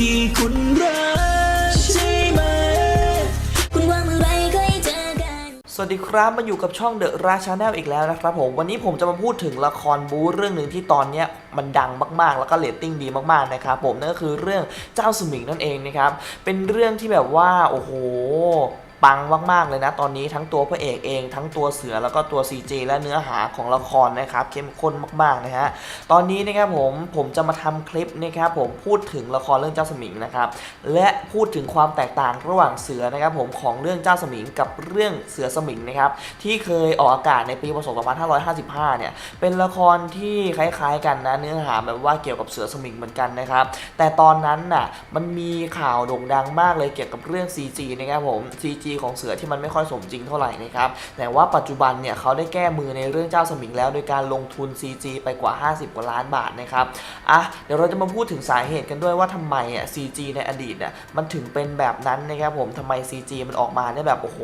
ที่คุณรักใช่ไหม คุณว่าเมื่อไรก็ให้เจอกัน สวัสดีครับมาอยู่กับช่องเดอะราชาแนลอีกแล้วนะครับผมวันนี้ผมจะมาพูดถึงละครบู๊เรื่องหนึ่งที่ตอนเนี้ยมันดังมากๆ แล้วก็เรตติ้งดีมากๆนะครับผมนั่นก็คือเรื่องเจ้าสมิงนั่นเองนะครับเป็นเรื่องที่แบบว่าโอ้โห ปังมากๆเลยนะ ตอนนี้ทั้งตัวพระเอกเอง ทั้งตัวเสือแล้วก็ตัว CG และเนื้อหาของละครนะครับเข้มข้นมากๆนะฮะตอนนี้นะครับผมผมจะมาทำคลิปนะครับผมพูดถึงละครเรื่องเจ้าสมิงนะครับและพูดถึงความแตกต่างระหว่างเสือนะครับผมของเรื่องเจ้าสมิงกับเรื่องเสือสมิงนะครับที่เคยออกอากาศในปีพศ2555 เนี่ยเป็นละครที่คล้ายๆ กันนะเนื้อหาแบบว่าเกี่ยวกับเสือสมิงเหมือนกันนะครับแต่ตอนนั้นน่ะมันมีข่าวโด่งดังมากเลยเกี่ยวกับเรื่อง CG นะครับผม CG ของเสือที่มันไม่ค่อยสมจริงเท่าไหร่นะครับแต่ว่าปัจจุบันเนี่ยเขาได้แก้มือในเรื่องเจ้าสมิงแล้วโดยการลงทุน CG ไปกว่า 50 กว่าล้านบาทนะครับอะเดี๋ยวเราจะมาพูดถึงสาเหตุกันด้วยว่าทำไมอะ CG ในอดีตอะมันถึงเป็นแบบนั้นนะครับผมทำไม CG มันออกมาได้แบบโอ้โห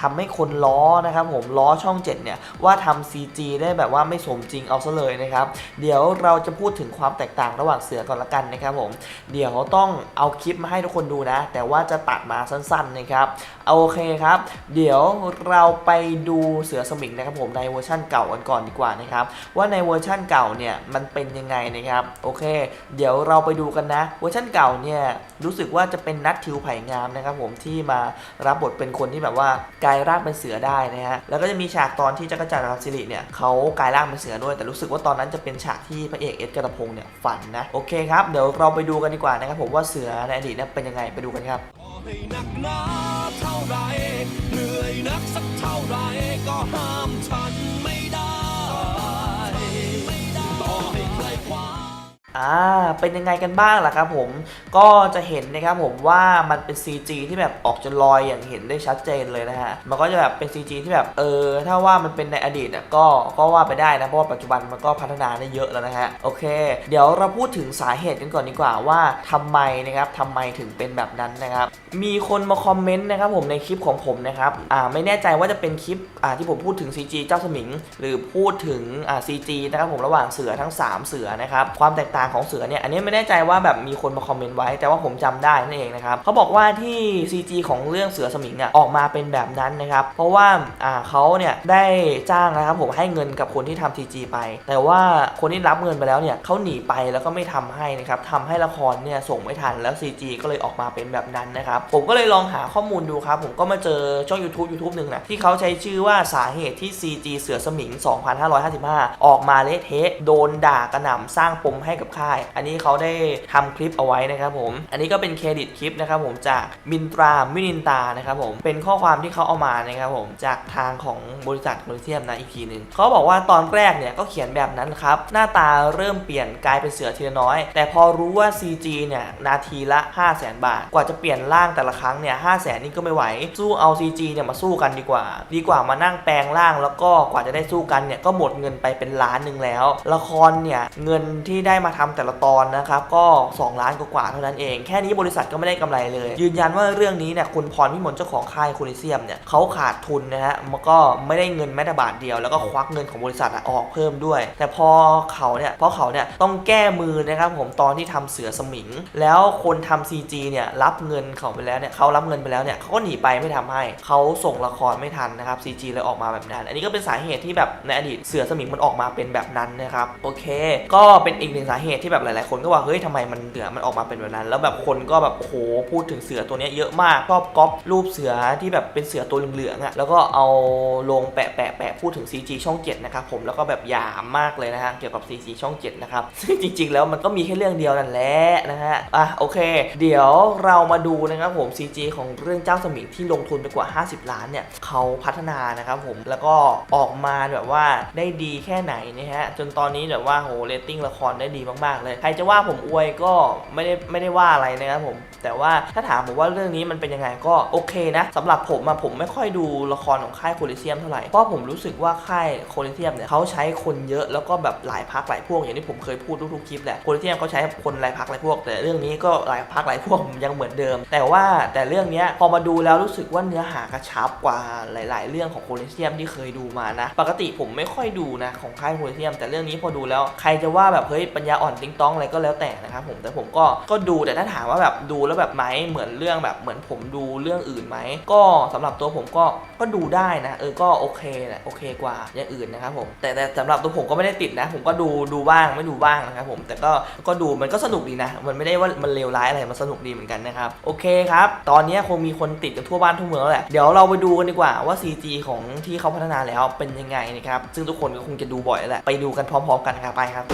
ทำให้คนล้อนะครับผมล้อช่อง7เนี่ยว่าทำ CG ได้แบบว่าไม่สมจริงเอาซะเลยนะครับเดี๋ยวเราจะพูดถึงความแตกต่างระหว่างเสือก่อนละกันนะครับผมเดี๋ยวต้องเอาคลิปมาให้ทุกคนดูนะ แต่ว่าจะตัดมาสั้นๆนะครับโอเคครับ เดี๋ยวเราไปดูเสือสมิงนะครับผมในเวอร์ชั่นเก่ากันก่อนดีกว่านะครับ ว่าในเวอร์ชั่นเก่าเนี่ยมันเป็นยังไงนะครับ โอเค เดี๋ยวเราไปดูกันนะ เวอร์ชั่นเก่าเนี่ยรู้สึกว่าจะเป็นนัททิวไผ่งามนะครับผมที่มารับบทเป็นคนที่แบบว่ากลายร่างเป็นเสือได้นะฮะแล้วก็จะมีฉากตอนที่จักรจันทร์รังสิริเนี่ยเขากลายร่างเป็นเสือด้วย แต่รู้สึกว่าตอนนั้นจะเป็นฉากที่พระเอกเอ็ดกระพงเนี่ยฝันนะโอเคครับเดี๋ยวเราไปดูกันดีกว่านะครับผมว่าเสือในอดีตเนี่ยเป็นยังไงไปดูกันครับ ให้หนักหนาเท่าไรเหนื่อยนักสักเท่าไรก็หา อ่าเป็นยังไงกันบ้างล่ะครับผมก็จะเห็นนะครับผมว่ามันเป็น CG ที่แบบออกจะลอยอย่างเห็นได้ชัดเจนเลยนะฮะมันก็จะแบบเป็น CG ที่แบบเออถ้าว่ามันเป็นในอดีตอะก็ก็ว่าไปได้นะเพราะว่าปัจจุบันมันก็พัฒนาได้เยอะแล้วนะฮะโอเค เดี๋ยวเราพูดถึงสาเหตุกันก่อนดีกว่าว่าทำไมนะครับทำไมถึงเป็นแบบนั้นนะครับมีคนมาคอมเมนต์นะครับผมในคลิปของผมนะครับอ่าไม่แน่ใจว่าจะเป็นคลิปอ่าที่ผมพูดถึง CG เจ้าสมิง หรือพูดถึงอ่า CG นะครับผมระหว่างเสือทั้ง 3 เสือนะครับความแตกต่างของเสือเนี่ยอันนี้ไม่แน่ใจว่าแบบมีคนมาคอมเมนต์ไว้ แต่ว่าผมจำได้นั่นเองนะครับเขาบอกว่าที่ CG ของเรื่องเสือสมิงอะออกมาเป็นแบบนั้นนะครับเพราะว่าอ่าเขาเนี่ยได้จ้างนะครับผมให้เงินกับคนที่ทำ CG ไป แต่ว่าคนที่รับเงินไปแล้วเนี่ยเขาหนีไปแล้วก็ไม่ทำให้นะครับทำให้ละครเนี่ยส่งไม่ทันแล้ว CG ก็เลยออกมาเป็นแบบนั้นนะครับผมก็เลยลองหาข้อมูลดูครับผมก็มาเจอช่อง YouTube YouTube หนึ่งนะที่เขาใช้ชื่อว่าสาเหตุที่ CG เสือสมิง 2555 ออกมาเละเทะโดนด่ากระหน่ำสร้างปมให้กับค่าย อันนี้เขาได้ทำคลิปเอาไว้นะครับผม อันนี้ก็เป็นเครดิตคลิปนะครับผมจากมินตรามินินตานะครับผมเป็นข้อความที่เขาเอามานะครับผมจากทางของบริษัทโมนิเทียมนะอีกทีหนึ่งเขาบอกว่าตอนแรกเนี่ยก็เขียนแบบนั้นครับหน้าตาเริ่มเปลี่ยนกลายเป็นเสือทีละน้อย แต่พอรู้ว่า CG เนี่ยนาทีละ 5 0 0 0 0 0บาท กว่าจะเปลี่ยนร่างแต่ละครั้งเนี่ย5 0 0 0 0 0นี่ก็ไม่ไหว สู้เอา CG เนี่ยมาสู้กันดีกว่า ดีกว่ามานั่งแปลงร่าง แล้วก็กว่าจะได้สู้กันเนี่ยก็หมดเงินไปเป็นล้านหนึ่งแล้ว ละครเนี่ยเงินที่ได้มาทำแต่ละตอนนะครับก็ 2 ล้านกว่าๆเท่านั้นเองแค่นี้บริษัทก็ไม่ได้กำไรเลย ยืนยันว่าเรื่องนี้เนี่ยคุณพรพิมลเจ้าของค่ายโคลิเซียมเนี่ยเขาขาดทุนนะฮะมันก็ไม่ได้เงินแม้แต่บาทเดียว แล้วก็ควักเงินของบริษัทออกเพิ่มด้วย แต่พอเขาเนี่ยเพราะเขาเนี่ยต้องแก้มือนะครับผมตอนที่ทำเสือสมิง แล้วคนทำ CG เนี่ยรับเงินเขาไปแล้วเนี่ยเขารับเงินไปแล้วเนี่ยเขาก็หนีไปไม่ทำให้เขาส่งละครไม่ทันนะครับ CG เลยออกมาแบบนั้น อันนี้ก็เป็นสาเหตุที่แบบในอดีตเสือสมิงมันออกมาเป็นแบบนั้นนะครับโอเค ก็เป็นอีกหนึ่งสาเหตุเหตุที่แบบหลาย ๆ คนก็ว่าเฮ้ยทำไมมันเสือมันออกมาเป็นแบบนั้น แล้วแบบคนก็แบบโอ้โหพูดถึงเสือตัวนี้เยอะมากชอบก๊อปรูปเสือที่แบบเป็นเสือตัวเหลืองๆอะ่ะแล้วก็เอาลงแปะแปะแปะพูดถึง CG ช่อง7นะครับผมแล้วก็แบบหยามมากเลยนะฮะเกี่ยวกับ CG ช่อง7นะครับซึ่งจริง ๆ แล้วมันก็มีแค่เรื่องเดียวนั่นแหละนะฮะอะโอเค เดี๋ยวเรามาดูนะครับผม CG ของเรื่องเจ้าสมิงที่ลงทุนไปกว่า 50 ล้านเนี่ยเขาพัฒนานะครับผมแล้วก็ออกมาแบบว่าได้ดีแค่ไหนนะฮะจนตอนนี้แบบว่าโหเรตติ้งละครได้ดีมากๆเลย ใครจะว่าผมอวยก็ไม่ได้ไม่ได้ว่าอะไรนะครับผม แต่ว่าถ้าถามผมว่าเรื่องนี้มันเป็นยังไงก็โอเคนะสำหรับผมอะผมไม่ค่อยดูละครของค่ายโคลิเซียมเท่าไหร่ เพราะผมรู้สึกว่าค่ายโคลิเซียมเนี่ยเขาใช้คนเยอะแล้วก็แบบหลายพักหลายพวกอย่างที่ผมเคยพูดทุกๆคลิปแหละโคลิเซียมเขาใช้คนหลายพักหลายพวก แต่เรื่องนี้ก็หลายพักหลายพวกยังเหมือนเดิม แต่ว่าแต่เรื่องนี้พอมาดูแล้วรู้สึกว่าเนื้อหากระชับกว่าหลาย ๆ เรื่องของโคลิเซียมที่เคยดูมานะ ปกติผมไม่ค่อยดูนะของค่ายโคลิเซียม แต่เรื่องนี้พอดูแล้วใครจะว่าแบบเฮ้ยปัญญาอ่อนติ้งต้องอะไรก็แล้วแต่นะครับผมแต่ผมก็ก็ดูแต่ถ้าถามว่าแบบดูแล้วแบบไหมเหมือนเรื่องแบบเหมือนผมดูเรื่องอื่นไหมก็สำหรับตัวผมก็ก็ดูได้นะเออก็โอเคแหละโอเคกว่าอย่างอื่นนะครับผมแต่แต่สำหรับตัวผมก็ไม่ได้ติดนะ ผมก็ดูดูบ้างไม่ดูบ้างนะครับผมแต่ก็ก็ดูมันก็สนุกดีนะ มันไม่ได้ว่ามันเลวร้ายอะไรมันสนุกดีเหมือนกันนะครับโอเคครับตอนนี้คงมีคนติดกันทั่วบ้านทั่วเมืองแล้วแหละเดี๋ยวเราไปดูกันดีกว่าว่า CG ของที่เขาพัฒนาแล้วเป็นยังไงนะครับซึ่งทุกคนก็คงจะดูบ่อยแล้วแหละไปดูกันพร้อม ๆ กันครับไปครับ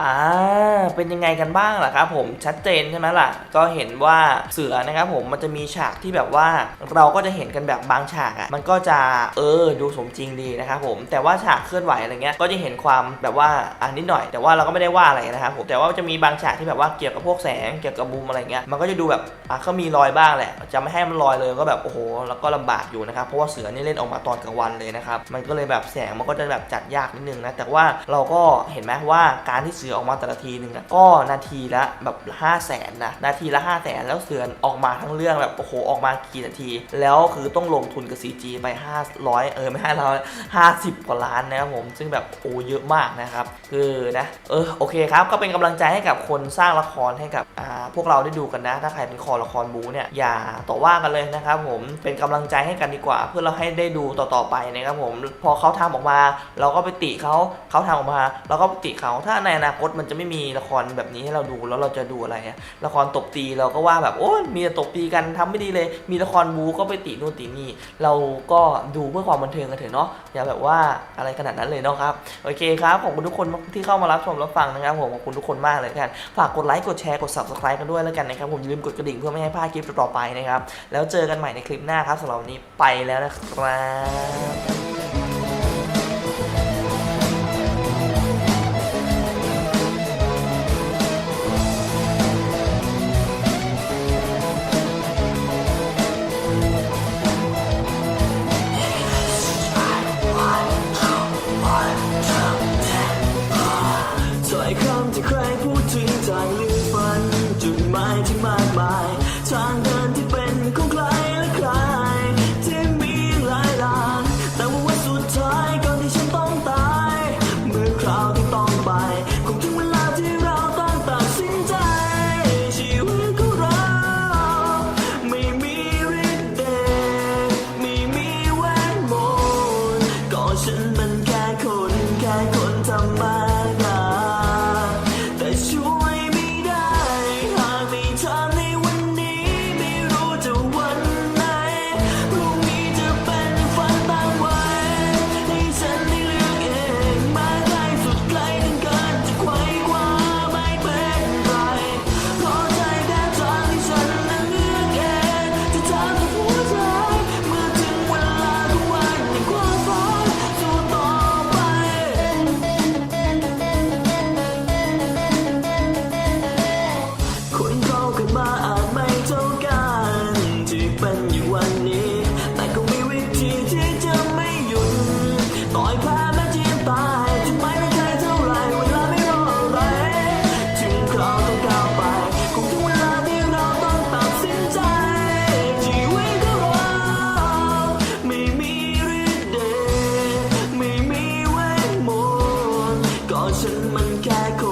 อ่า เป็นยังไงกันบ้างล่ะครับผมชัดเจนใช่ไหมล่ะ ก็เห็นว่าเสือนะครับผมมันจะมีฉากที่แบบว่าเราก็จะเห็นกันแบบบางฉากอะ่ะมันก็จะเออดูสมจริงดีนะครับผมแต่ว่าฉากเคลื่อนไหวอะไรเงี้ยก็จะเห็นความแบบว่าอ่านิดหน่อย แต่ว่าเราก็ไม่ได้ว่าอะไรนะครับผมแต่ว่าจะมีบางฉากที่แบบว่าเกี่ยวกับพวกแสงเกี่ยวกับมุมอะไรเงี้ยมันก็จะดูแบบอะก็มีรอยบ้างแหละ จะไม่ให้มันลอยเลยก็แบบโอ้โหแล้วก็ลำบากอยู่นะครับเพราะว่าเสือนี่เล่นออกมาตอนกลางวันเลยนะครับมันก็เลยแบบแสงมันก็จะแบบจัดยากนิดนึงนะแต่ว่าเราก็เห็นไหมว่าการที่เสือออกมาแต่ละทีหนึ่งอะก็นาทีละแบบ5 0 0แสนนะนาทีละ5 0 0แสนแล้วเสือนออกมาทั้งเรื่องแบบโอ้โหออกมากี่นาที แล้วคือต้องลงทุนกับ CG ไป 500 เออไม่ห้าร้อยห้าสิบกว่าล้านนะครับผม ซึ่งแบบโอ้เยอะมากนะครับ คือนะเออโอเคครับก็เป็นกำลังใจให้กับคนสร้างละครให้กับอ่าพวกเราได้ดูกันนะ ถ้าใครเป็นคอละครบูเนี่ยอย่าต่อว่ากันเลยนะครับผมเป็นกำลังใจให้กันดีกว่า เพื่อเราให้ได้ดูต่อๆไปนะครับผมพอเขาทำออกมา เราก็ไปติเขาเขาทำออกมา เราก็ไปติเขาถ้าในอนาคตมันจะไม่มีละครแบบนี้ให้เราดูแล้วเราจะดูอะไรอะละครตบตีเราก็ว่าแบบโอ้ยมีแต่ตบตีกันทำไม่ดีเลย มีละครบูก็ไปตินู่นตินี่เราก็ดูเพื่อความบันเทิงกันเถอะเนาะอย่าแบบว่าอะไรขนาดนั้นเลยเนาะครับโอเคครับขอบคุณทุกคนที่เข้ามารับชมรับฟังนะครับผมขอบคุณทุกคนมากเลยกันฝากกดไลค์กดแชร์กด subscribe กันด้วยแล้วกันนะครับผมอย่าลืมกดกระดิ่งเพื่อไม่ให้พลาดคลิปต่อไปนะครับแล้วเจอกันใหม่ในคลิปหน้าครับสำหรับวันนี้ไปแล้วนะครับ ฉันมันแค่คน